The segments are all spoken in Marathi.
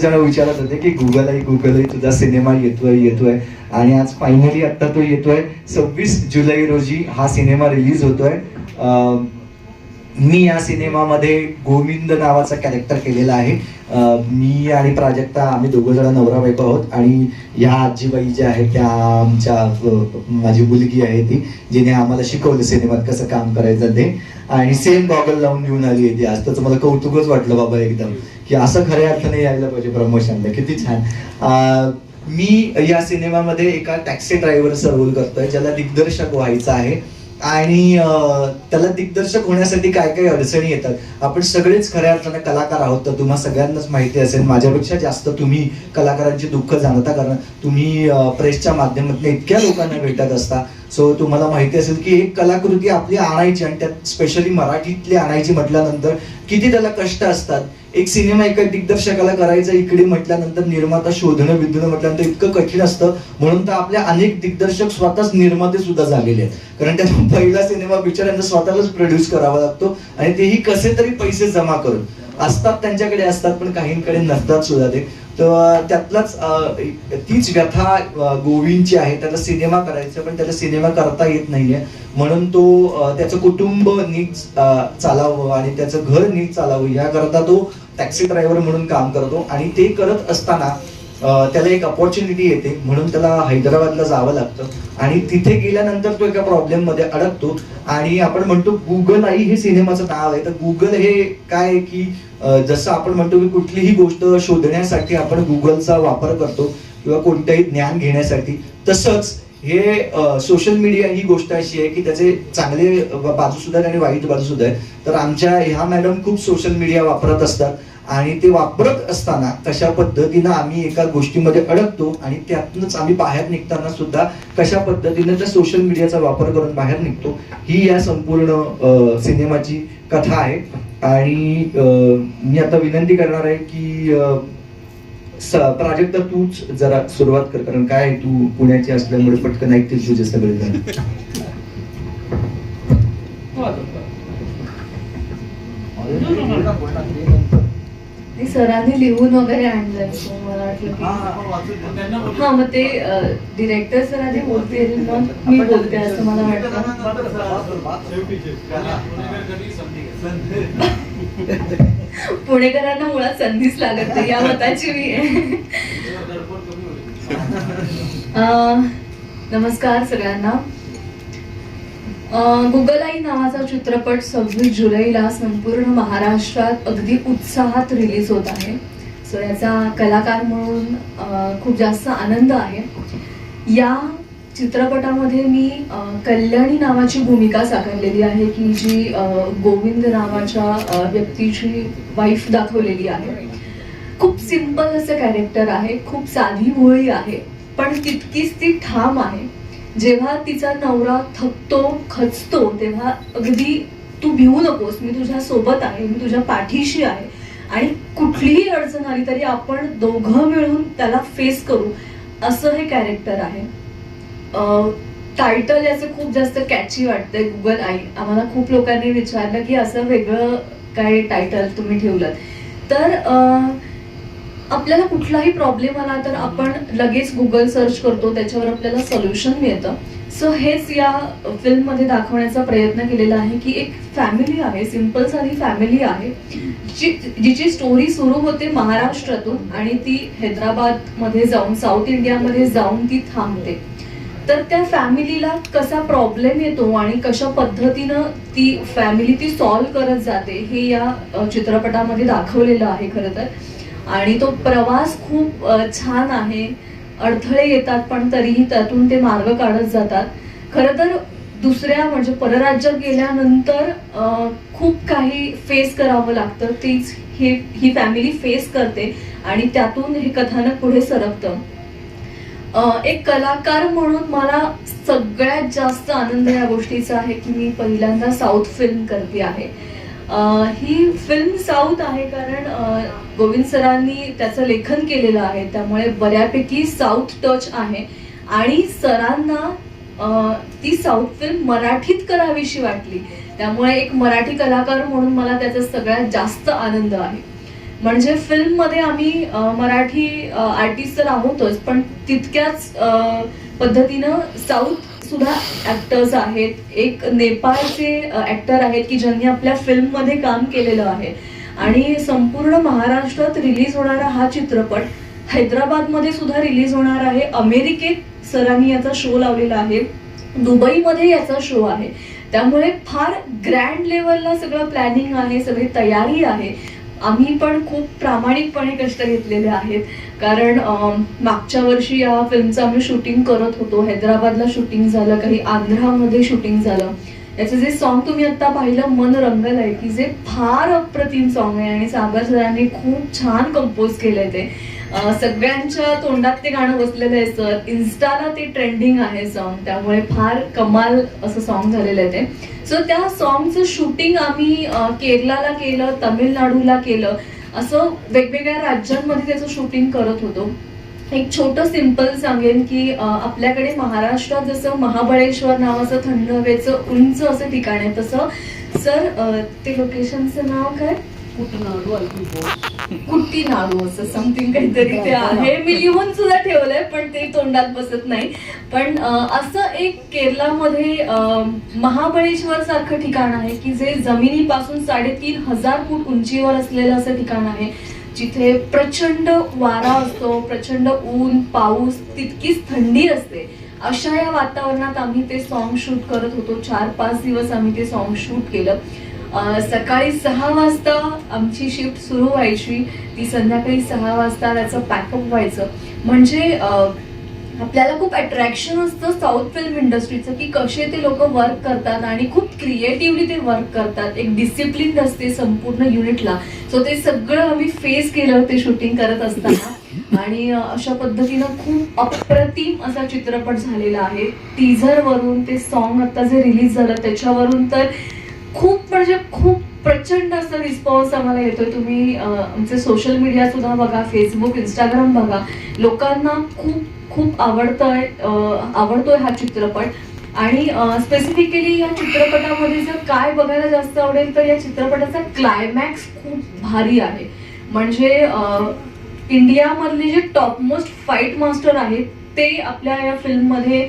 जण विचारत होते की गुगल आहे गुगल आहे तुझा सिनेमा येतोय येतोय. आणि आज फायनली आता तो येतोय. सव्वीस जुलै रोजी हा सिनेमा रिलीज होतोय. मी या सिनेमामध्ये गोविंद नावाचा कॅरेक्टर केलेला आहे. मी आणि प्राजक्ता आम्ही दोघं जण नवरा बायको आहोत आणि ह्या आजीबाई ज्या आहेत त्या आमच्या माझी मुलगी आहे ती जिने आम्हाला शिकवलं सिनेमात कसं काम करायचं ते. आणि सेम गॉगल लावून घेऊन आली आहे ती. आज त्याचं मला कौतुकच वाटलं बाबा एकदम की असं खऱ्या अर्थाने यायला पाहिजे प्रमोशनला किती छान. मी या सिनेमामध्ये एका टॅक्सी ड्रायव्हरचा रोल करतोय ज्याला दिग्दर्शक व्हायचं आहे. आणि त्याला दिग्दर्शक होण्यासाठी काय काय अडचणी येतात? आपण सगळेच खऱ्या अर्थाने कलाकार आहोत तर तुम्हा सगळ्यांनाच माहिती असेल. माझ्यापेक्षा जास्त तुम्ही कलाकारांची दुःख जाणता कारण तुम्ही प्रेसच्या माध्यमातून इतक्या लोकांना भेटत असता. सो तुम्हाला माहिती असेल की एक कलाकृती आपली आणायची आणि त्यात स्पेशली मराठीतली आणायची म्हटल्यानंतर किती त्याला कष्ट असतात. एक सिनेमा एका दिग्दर्शकाला करायचा इकडे म्हटल्यानंतर निर्माता शोधणं विधणं म्हटल्यानंतर इतकं कठीण असतं. म्हणून तर आपल्या अनेक दिग्दर्शक स्वतःच निर्माते सुद्धा झालेले आहेत. कारण त्यांना पहिला सिनेमा पिक्चर यांना स्वतःलाच प्रोड्यूस करावा लागतो आणि तेही कसे तरी पैसे जमा करून. असतात त्यांच्याकडे असतात पण काहींकडे नसतात सुद्धा ते. तर त्यातलाच तीच व्यथा गोविंदची आहे. त्याला सिनेमा करायचा पण त्याला सिनेमा करता येत नाहीये. म्हणून तो त्याचं कुटुंब नीट चालावं आणि त्याचं घर नीट चालावं. याकरता तो टॅक्सी ड्रायव्हर म्हणून काम करतो आणि ते करत असताना त्याला एक अपॉर्च्युनिटी येते म्हणून त्याला हैदराबादला जावं लागतं. आणि तिथे गेल्यानंतर तो एका प्रॉब्लेममध्ये अडकतो. आणि आपण म्हणतो गुगल आई हे सिनेमाचं नाव आहे. तर गुगल हे काय आहे की जसं आपण म्हणतो की कुठलीही गोष्ट शोधण्यासाठी आपण गुगलचा वापर करतो किंवा कोणतंही ज्ञान घेण्यासाठी तसंच हे सोशल मीडिया ही गोष्ट अशी आहे की त्याचे चांगले बाजू सुद्धा आहेत आणि वाईट बाजू सुद्धा आहेत. तर आमच्या ह्या मॅडम खूप सोशल मीडिया वापरत असतात आणि ते वापरत असताना तशा पद्धतीनं आम्ही एका गोष्टीमध्ये अडकतो आणि त्यातूनच आम्ही बाहेर निघताना सुद्धा कशा पद्धतीनं त्या सोशल मीडियाचा वापर करून बाहेर निघतो ही या संपूर्ण सिनेमाची कथा आहे. आणि मी आता विनंती करणार आहे की प्राजक्ता तूच जरा सुरुवात कर कारण काय तू पुण्याची असल्यामुळे पटकन ऐकतील तुझे सगळे जण. सरांनी लिहून वगैरे मला वाटलं की हा मग ते डिरेक्टर सरांनी बोलतील मग मी बोलते असं मला वाटतं. पुणेकरांना मुळात संधीच लागत नाही या मताची मी आहे. नमस्कार सगळ्यांना. गुगल आई नावाचा चित्रपट सव्वीस जुलैला संपूर्ण महाराष्ट्रात अगदी उत्साहात रिलीज होत आहे. सो याचा कलाकार म्हणून खूप जास्त आनंद आहे. या चित्रपटामध्ये मी कल्याणी नावाची भूमिका साकारलेली आहे की जी गोविंद नावाच्या व्यक्तीची वाईफ दाखवलेली आहे. खूप सिंपल असं कॅरेक्टर आहे खूप साधी भोळी आहे पण तितकीच ती ठाम आहे. जेव्हा तिचा नवरा थकतो खचतो तेव्हा अगदी तू भिवू नकोस मी तुझ्या सोबत आहे मी तुझ्या पाठीशी आहे आणि कुठलीही अडचण आली तरी आपण दोघं मिळून त्याला फेस करू असं हे कॅरेक्टर आहे. टायटल याचं खूप जास्त कॅची वाटतंय गुगल आई. आम्हाला खूप लोकांनी विचारलं की असं वेगळं काय टायटल तुम्ही ठेवलं तर आपल्याला कुठलाही प्रॉब्लेम आला तर आपण लगेच गुगल सर्च करतो त्याच्यावर आपल्याला सोल्युशन मिळतं. सो हेच या फिल्ममध्ये दाखवण्याचा प्रयत्न केलेला आहे की एक फॅमिली आहे सिंपल साधी फॅमिली आहे जी जिची स्टोरी सुरू होते महाराष्ट्रातून आणि ती हैदराबादमध्ये जाऊन साऊथ इंडियामध्ये जाऊन ती थांबते. तर त्या फॅमिलीला कसा प्रॉब्लेम येतो आणि कशा पद्धतीनं ती फॅमिली ती सॉल्व्ह करत जाते हे या चित्रपटामध्ये दाखवलेलं आहे खरं तर. आणि तो प्रवास खूप छान आहे. अडथळे येतात पण तरीही त्यातून ते मार्ग काढत जातात. खरं तर दुसऱ्या म्हणजे परराज्यात गेल्यानंतर खूप काही फेस करावं लागतं. तीच हे ही फॅमिली फेस करते आणि त्यातून हे कथानक पुढे सरकतं. एक कलाकार म्हणून मला सगळ्यात जास्त आनंद या गोष्टीचा आहे की मी पहिल्यांदा साऊथ फिल्म करते आहे. ही फिल्म साऊथ आहे कारण गोविंद सरांनी त्याचं लेखन केलेलं आहे. त्यामुळे बऱ्यापैकी साऊथ टच आहे. आणि सरांना ती साऊथ फिल्म मराठीत करावीशी वाटली. त्यामुळे एक मराठी कलाकार म्हणून मला त्याचा सगळ्यात जास्त आनंद आहे. म्हणजे फिल्ममध्ये आम्ही मराठी आर्टिस्ट तर आहोतच पण तितक्याच पद्धतीनं साऊथ सुद्धा ऍक्टर्स आहेत. एक नेपाळचे ऍक्टर आहेत की ज्यांनी आपल्या फिल्ममध्ये काम केलेलं आहे. आणि संपूर्ण महाराष्ट्रात रिलीज होणारा हा चित्रपट हैदराबादमध्ये सुद्धा रिलीज होणार आहे. अमेरिकेत सरांनी याचा शो लावलेला आहे. दुबईमध्ये याचा शो आहे. त्यामुळे फार ग्रँड लेवलला सगळं प्लॅनिंग आहे सगळी तयारी आहे. आम्ही पण खूप प्रामाणिकपणे कष्ट घेतलेले आहेत. कारण मागच्या वर्षी या फिल्मचं आम्ही शूटिंग करत होतो. हैदराबादला शूटिंग झालं काही आंध्रामध्ये शूटिंग झालं. याचं जे सॉन्ग तुम्ही आता पाहिलं मन रंगल आहे की जे फार अप्रतिम सॉन्ग आहे आणि सागर सरांनी खूप छान कंपोज केलंय ते. सगळ्यांच्या तोंडात ते गाणं बसलेलं आहे सर इन्स्टाला ते ट्रेंडिंग आहे सॉन्ग त्यामुळे फार कमाल असं सॉन्ग झालेलं आहे ते. सो त्या सॉन्गचं शूटिंग आम्ही केरलाला केलं तमिळनाडूला केलं. असं वेगवेगळ्या राज्यांमध्ये त्याचं शूटिंग करत होतो. एक छोटं सिंपल सांगेन की आपल्याकडे महाराष्ट्रात जसं महाबळेश्वर नावाचं थंड हवेचं उंच असं ठिकाण आहे तसं. सर ते लोकेशनचं नाव काय? कुट्टी नाडू असं समथिंग काहीतरी ते आहे. मी लिहून सुद्धा ठेवलंय पण ते तोंडात बसत नाही. पण असं एक केरलामध्ये महाबळेश्वर सारखं ठिकाण आहे की जे जमिनीपासून साडेतीन हजार फूट उंचीवर असलेलं असं ठिकाण आहे जिथे प्रचंड वारा असतो प्रचंड ऊन पाऊस तितकीच थंडी असते. अशा या वातावरणात आम्ही ते सॉन्ग शूट करत होतो. चार पाच दिवस आम्ही ते सॉन्ग शूट केलं. सकाळी सहा वाजता आमची शिफ्ट सुरू व्हायची. ती संध्याकाळी सहा वाजता त्याचं पॅकअप व्हायचं. म्हणजे आपल्याला खूप अट्रॅक्शन असतं साऊथ फिल्म इंडस्ट्रीचं की कसे ते लोक वर्क करतात आणि खूप क्रिएटिव्हली ते वर्क करतात. एक डिसिप्लिन असते संपूर्ण युनिटला सो ते सगळं आम्ही फेस केलं ते शूटिंग करत असताना. आणि अशा पद्धतीनं खूप अप्रतिम असा चित्रपट झालेला आहे. टीझर वरून ते सॉन्ग आता जे रिलीज झालं त्याच्यावरून तर खूप म्हणजे खूप प्रचंड असा रिस्पॉन्स आम्हाला येतोय. तुम्ही आमचे सोशल मीडिया सुद्धा बघा फेसबुक इंस्टाग्राम बघा. लोकांना खूप खूप आवडतोय आवडतोय हा चित्रपट. आणि स्पेसिफिकली या चित्रपटामध्ये जर काय बघायला जास्त आवडेल तर या चित्रपटाचा क्लायमॅक्स खूप भारी आहे. म्हणजे इंडियामधले जे टॉपमोस्ट फाईट मास्टर आहेत ते आपल्या या फिल्ममध्ये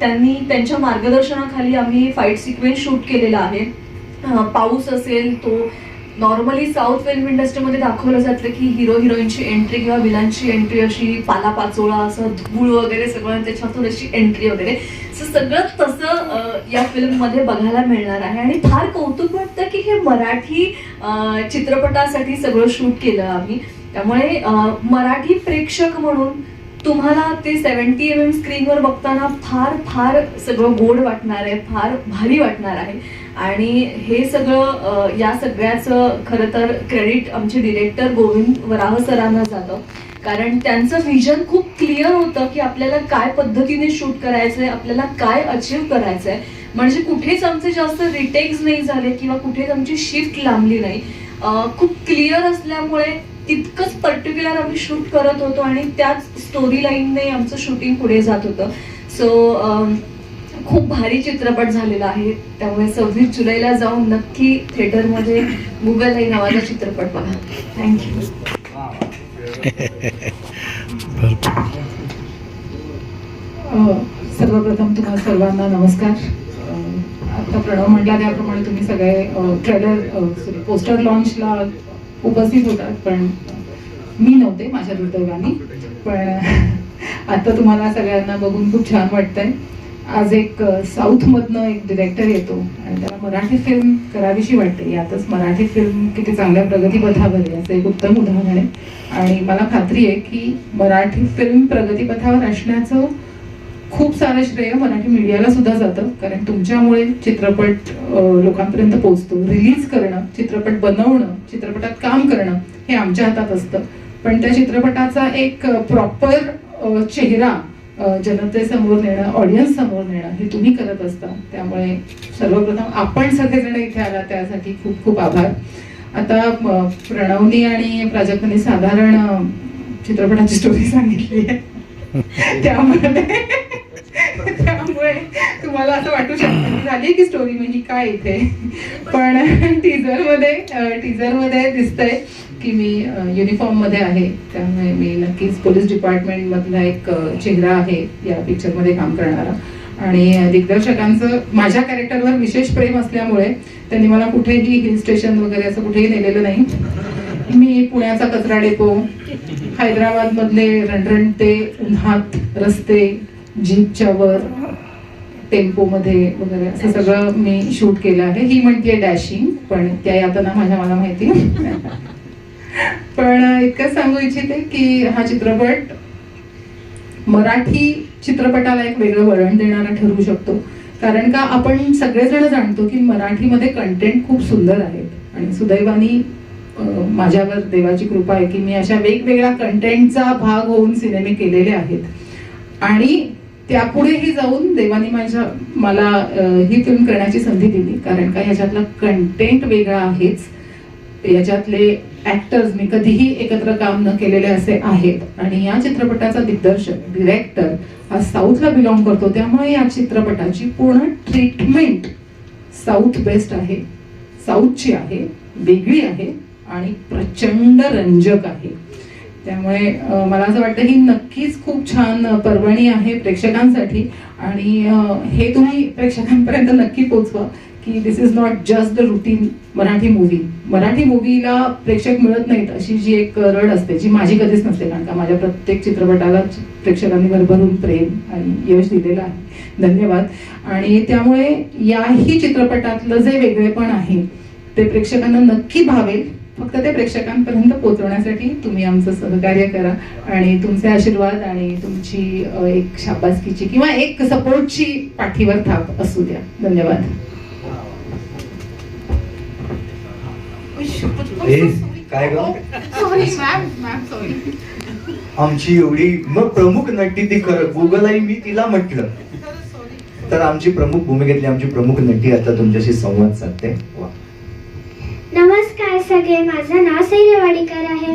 त्यांनी त्यांच्या मार्गदर्शनाखाली आम्ही फाईट सिक्वेन्स शूट केलेला आहे. पाऊस असेल तो नॉर्मली साऊथ फिल्म इंडस्ट्रीमध्ये दाखवलं जातं की हिरो हिरोईनची एंट्री किंवा विलांची एंट्री अशी पालापाचोळा असं धूळ वगैरे सगळं त्याच्यातून अशी एंट्री वगैरे. सो सगळं तसं या फिल्ममध्ये बघायला मिळणार आहे. आणि फार कौतुक वाटतं की हे मराठी चित्रपटासाठी सगळं शूट केलं आम्ही. त्यामुळे मराठी प्रेक्षक म्हणून तुम्हाला ते सेव्हन्टी एम एम स्क्रीनवर बघताना फार फार सगळं गोड वाटणार आहे फार भारी वाटणार आहे. आणि हे सगळं या सगळ्याचं खरं तर क्रेडिट आमचे डिरेक्टर गोविंद वराह सरांना जातं कारण त्यांचं व्हिजन खूप क्लिअर होतं की आपल्याला काय पद्धतीने शूट करायचं आहे आपल्याला काय अचीव करायचं आहे म्हणजे कुठेच आमचे जास्त रिटेक्स नाही झाले किंवा कुठेच आमची शिफ्ट लांबली नाही. खूप क्लिअर असल्यामुळे तितकंच पर्टिक्युलर आम्ही शूट करत होतो आणि त्याच स्टोरी लाईनने आमचं शूटिंग पुढे जात होतं. सो खूप भारी चित्रपट झालेला आहे. त्यामुळे सव्वीस जुलैला जाऊन नक्की थिएटरमध्ये गुगल आई नावाचा चित्रपट बघा. थँक्यू सर्वप्रथम तुम्हा सर्वांना नमस्कार. आता प्रणव म्हटला त्याप्रमाणे तुम्ही सगळे ट्रेलर पोस्टर लॉन्चला उपस्थित होतात पण मी नव्हते माझ्या दुर्दैवाने पण आता तुम्हाला सगळ्यांना बघून खूप छान वाटतंय. आज एक साऊथमधनं एक डिरेक्टर येतो आणि त्याला मराठी फिल्म करावीशी वाटते. यातच मराठी फिल्म किती चांगल्या प्रगतीपथावर आहे असं एक उत्तम उदाहरण आहे. आणि मला खात्री आहे की मराठी फिल्म प्रगतीपथावर असण्याचं खूप सारं श्रेय मराठी मीडियाला सुद्धा जातं कारण तुमच्यामुळे चित्रपट लोकांपर्यंत पोहोचतो. रिलीज करणं चित्रपट बनवणं चित्रपटात काम करणं हे आमच्या हातात असतं. पण त्या चित्रपटाचा एक प्रॉपर चेहरा जनतेसमोर नेणं ऑडियन्स समोर नेणं हे तुम्ही करत असता. त्यामुळे सर्वप्रथम आपण सगळेजण इथे आला त्यासाठी खूप खूप आभार. आता प्रणवनी आणि प्राजक्तांनी साधारण चित्रपटाची स्टोरी सांगितली आहे. त्यामुळे तुम्हाला असं वाटू शकतं झाली की स्टोरी म्हणजे काय इथे? पण टीजरमध्ये टीजरमध्ये दिसतंय की मी युनिफॉर्ममध्ये आहे. त्यामुळे मी नक्कीच पोलीस डिपार्टमेंटमधला एक चेहरा आहे या पिक्चरमध्ये काम करणारा. आणि दिग्दर्शकांचं माझ्या कॅरेक्टरवर विशेष प्रेम असल्यामुळे त्यांनी मला कुठेही हिल स्टेशन वगैरे असं कुठेही नेलेलं नाही. मी पुण्याचा कचरा डेपो हैदराबाद मधले रणरणते उन्हात रस्ते जीपच्या वर टेम्पोमध्ये वगैरे असं सगळं मी शूट केलं आहे. ही म्हणते डॅशिंग पण त्या यातना माझ्या मला माहिती पण इतकं सांगू इच्छिते की हा चित्रपट मराठी चित्रपटाला एक वेगळं वळण देणारा ठरू शकतो. कारण का आपण सगळेजण जाणतो की मराठीमध्ये कंटेंट खूप सुंदर आहेत आणि सुदैवानी माझ्यावर देवाची कृपा आहे की मी अशा वेगवेगळ्या कंटेंटचा भाग होऊन सिनेमे केलेले आहेत. आणि त्यापुढेही जाऊन देवानी माझ्या मला ही फिल्म करण्याची संधी दिली. कारण का ह्याच्यातला कंटेंट वेगळा आहेच. याच्यातले ॲक्टर्स मी कधीही एकत्र काम न केलेले असे आहेत. आणि या चित्रपटाचा दिग्दर्शक डिरेक्टर हा साऊथला बिलॉंग करतो. त्यामुळे या चित्रपटाची पूर्ण ट्रीटमेंट साऊथ बेस्ट आहे. साऊथची आहे वेगळी आहे आणि प्रचंड रंजक आहे. त्यामुळे मला असं वाटतं ही नक्कीच खूप छान पर्वणी आहे प्रेक्षकांसाठी. आणि हे तुम्ही प्रेक्षकांपर्यंत नक्की पोचवा की this is not just the routine Marathi movie Marathi मूवीला प्रेक्षक मिळत नाहीत अशी जी एक रड असते जी माझी कधीच नसते कारण का माझ्या प्रत्येक चित्रपटाला प्रेक्षकांनी भरभरून प्रेम आणि यश दिलेलं आहे. धन्यवाद. आणि त्यामुळे याही चित्रपटातलं जे वेगळेपण आहे ते प्रेक्षकांना नक्की भावेल. फक्त ते प्रेक्षकांपर्यंत पोहोचवण्यासाठी तुम्ही आमचं सहकार्य करा आणि तुमचे आशीर्वाद आणि तुमची एक शाबासकीची किंवा एक सपोर्टची पाठीवर थाप असू द्या. धन्यवाद. काय ग? सॉरी मॅम मॅम सॉरी आमची एवढी मग प्रमुख नटी ती खरं गुगल आई मी तिला म्हटलं. तर आमची प्रमुख भूमिकेतली आमची प्रमुख नटी आता तुमच्याशी संवाद साधते. नमस्कार. सगळे माझं नाव सैर्यवाडीकर आहे.